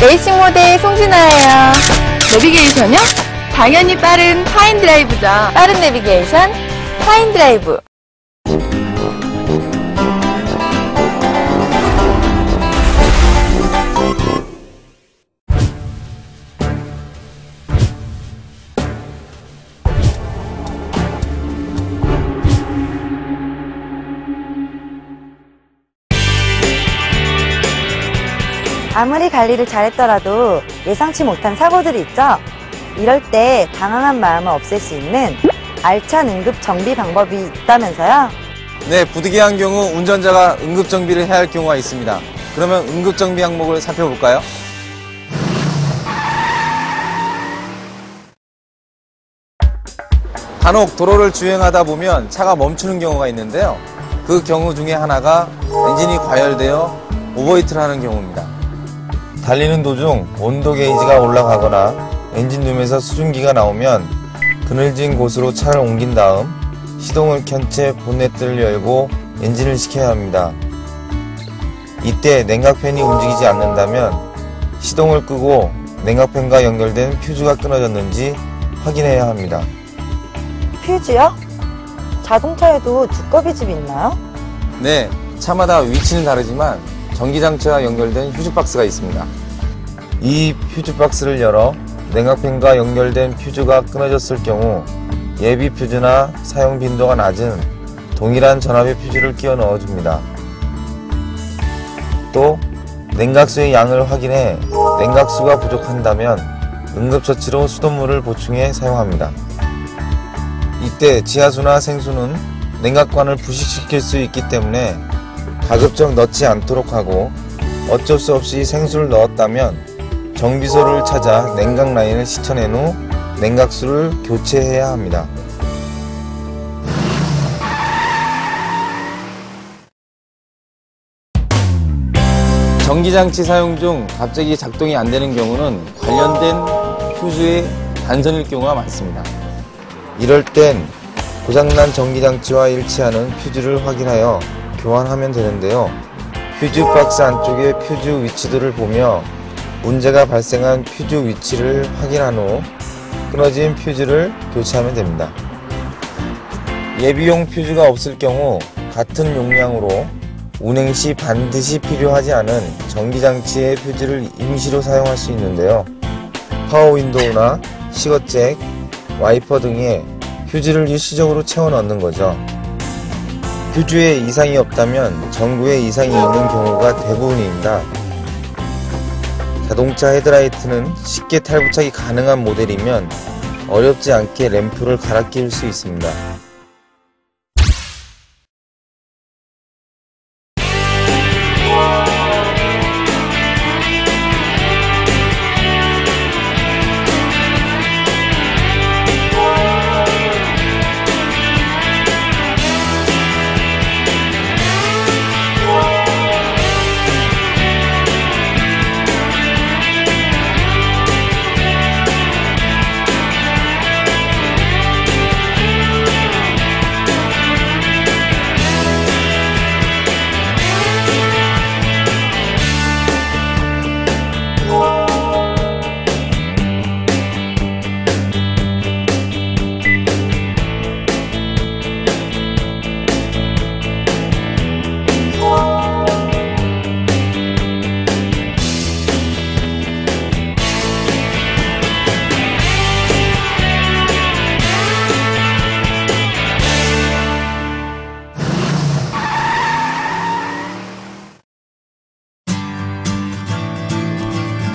레이싱 모델 송진아예요. 내비게이션요? 당연히 빠른 파인 드라이브죠. 빠른 내비게이션 파인 드라이브. 아무리 관리를 잘했더라도 예상치 못한 사고들이 있죠? 이럴 때 당황한 마음을 없앨 수 있는 알찬 응급 정비 방법이 있다면서요? 네, 부득이한 경우 운전자가 응급 정비를 해야 할 경우가 있습니다. 그러면 응급 정비 항목을 살펴볼까요? 간혹 도로를 주행하다 보면 차가 멈추는 경우가 있는데요. 그 경우 중에 하나가 엔진이 과열되어 오버히트를 하는 경우입니다. 달리는 도중 온도 게이지가 올라가거나 엔진룸에서 수증기가 나오면 그늘진 곳으로 차를 옮긴 다음 시동을 켠 채 본네트를 열고 엔진을 식혀야 합니다. 이때 냉각팬이 움직이지 않는다면 시동을 끄고 냉각팬과 연결된 퓨즈가 끊어졌는지 확인해야 합니다. 퓨즈요? 자동차에도 두꺼비 집 있나요? 네, 차마다 위치는 다르지만 전기장치와 연결된 휴즈박스가 있습니다. 이 휴즈박스를 열어 냉각팬과 연결된 퓨즈가 끊어졌을 경우 예비 퓨즈나 사용 빈도가 낮은 동일한 전압의 퓨즈를 끼워 넣어줍니다. 또 냉각수의 양을 확인해 냉각수가 부족한다면 응급처치로 수돗물을 보충해 사용합니다. 이때 지하수나 생수는 냉각관을 부식시킬 수 있기 때문에 가급적 넣지 않도록 하고 어쩔 수 없이 생수를 넣었다면 정비소를 찾아 냉각 라인을 시쳐낸 후 냉각수를 교체해야 합니다. 전기장치 사용 중 갑자기 작동이 안 되는 경우는 관련된 퓨즈의 단선일 경우가 많습니다. 이럴 땐 고장난 전기장치와 일치하는 퓨즈를 확인하여 교환하면 되는데요. 퓨즈 박스 안쪽의 퓨즈 위치들을 보며 문제가 발생한 퓨즈 위치를 확인한 후 끊어진 퓨즈를 교체하면 됩니다. 예비용 퓨즈가 없을 경우 같은 용량으로 운행 시 반드시 필요하지 않은 전기장치의 퓨즈를 임시로 사용할 수 있는데요. 파워 윈도우나 시거잭, 와이퍼 등에 휴지를 일시적으로 채워 넣는 거죠. 휴지에 이상이 없다면 전구에 이상이 있는 경우가 대부분입니다. 자동차 헤드라이트는 쉽게 탈부착이 가능한 모델이면 어렵지 않게 램프를 갈아 끼울 수 있습니다.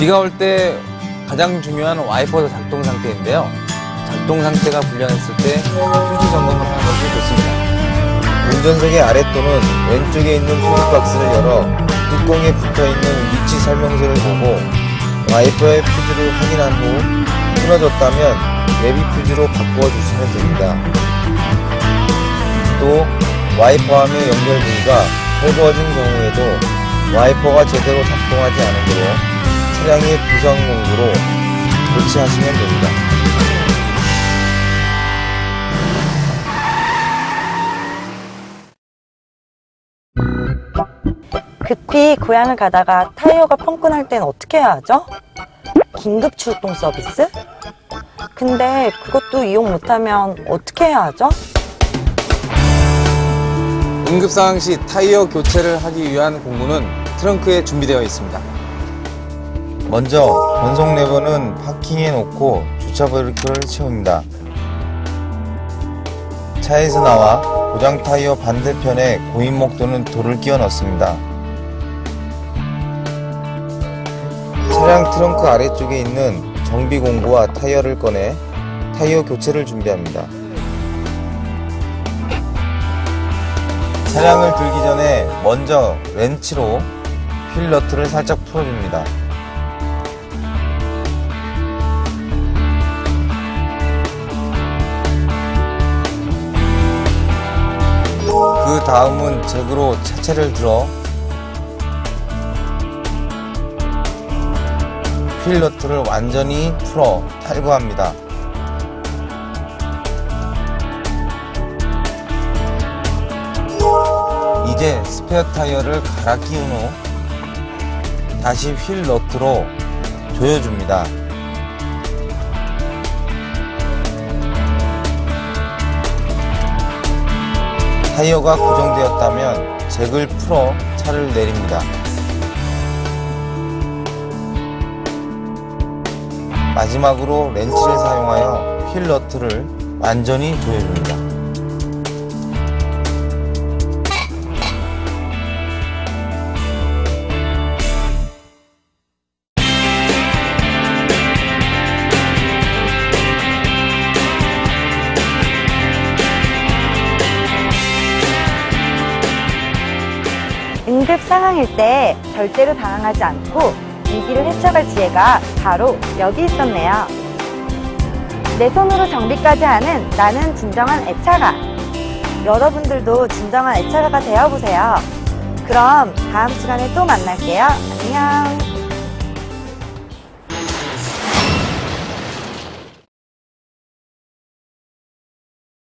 비가 올 때 가장 중요한 와이퍼 작동 상태인데요. 작동 상태가 불량했을 때 휴지 점검을 하는 것이 좋습니다. 운전석의 아래 또는 왼쪽에 있는 휴지 박스를 열어 뚜껑에 붙어 있는 위치 설명서를 보고 와이퍼의 퓨즈를 확인한 후 끊어졌다면 예비 퓨즈로 바꾸어 주시면 됩니다. 또 와이퍼함의 연결 부위가 헐거워진 경우에도 와이퍼가 제대로 작동하지 않으므로 차량의 부상 공구로 교체하시면 됩니다. 그 급히 고향을 가다가 타이어가 펑크 날땐 어떻게 해야 하죠? 긴급 출동 서비스? 근데 그것도 이용 못하면 어떻게 해야 하죠? 응급 상황 시 타이어 교체를 하기 위한 공구는 트렁크에 준비되어 있습니다. 먼저 변속 레버는 파킹에 놓고 주차 브레이크를 채웁니다. 차에서 나와 고장 타이어 반대편에 고인목 또는 돌을 끼워 넣습니다. 차량 트렁크 아래쪽에 있는 정비 공구와 타이어를 꺼내 타이어 교체를 준비합니다. 차량을 들기 전에 먼저 렌치로 휠 너트를 살짝 풀어줍니다. 다음은 잭으로 차체를 들어 휠 너트를 완전히 풀어 탈거합니다. 이제 스페어 타이어를 갈아 끼운 후 다시 휠 너트로 조여줍니다. 타이어가 고정되었다면 잭을 풀어 차를 내립니다. 마지막으로 렌치를 사용하여 휠 너트를 완전히 조여줍니다. 응급 상황일 때 절대로 당황하지 않고 위기를 헤쳐갈 지혜가 바로 여기 있었네요. 내 손으로 정비까지 하는 나는 진정한 애차가. 여러분들도 진정한 애차가가 되어보세요. 그럼 다음 시간에 또 만날게요. 안녕.